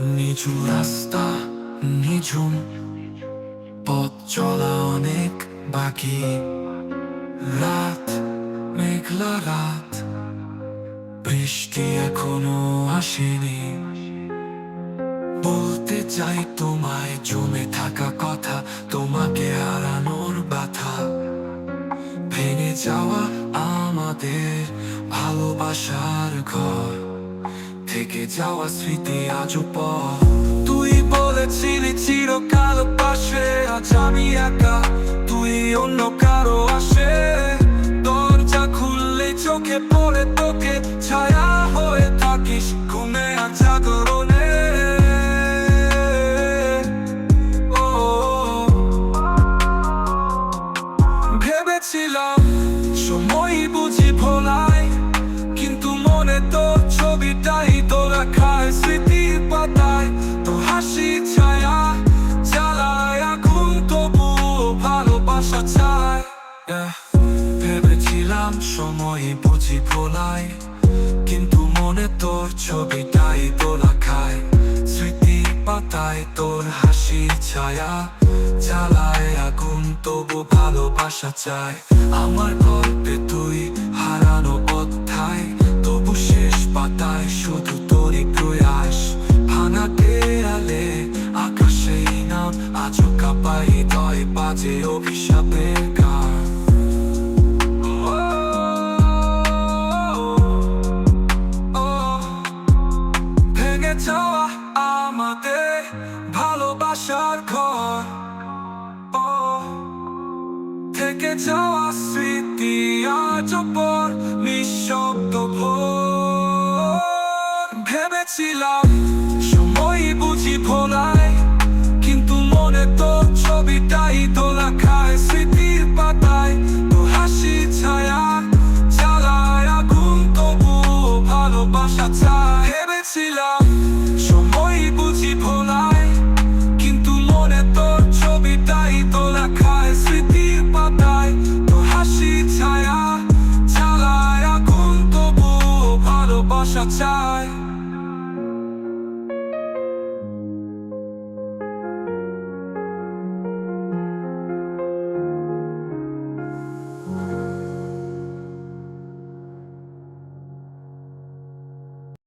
নিচু রাস্তা নিঝুম পথ চলা অনেক বাকি। রাত, মেঘলা রাত, বৃষ্টি এখনও আসেনি। বলতে চাই তোমায়, জমে থাকা কথা, তোমাকে হারানোর ব্যথা ভেঙে যাওয়া আমাদের ভালোবাসার ঘর। থেকে যাওয়া স্মৃতি আজও তুই বলেছিলি চিরকাল পাশে আজ আমি একা। তুই অন্য কারও আসে ভেবেছিলাম সময় বুঝি ভোলায় কিন্তু মনে তোর ছবিটাই তোলা খায়। স্মৃতির পাতায় তোর হাসির ছায়া, জ্বালায় আগুন, তবু ভালোবাসা চায়। আমার গল্পে তুই হারানো অধ্যায়, তবু শেষ পাতায় শুধু তোরই প্রয়াস। ভাঙা দেয়ালে আকাশে নাম, আজও কাপাই হৃদয় বাজে অভিশাপের ভালোবাসার ঘর। ও থেকে যাওয়া স্মৃতি আজ পর নিঃশব্দ ভোর। ভেবেছিলাম ভালোবাসা চায়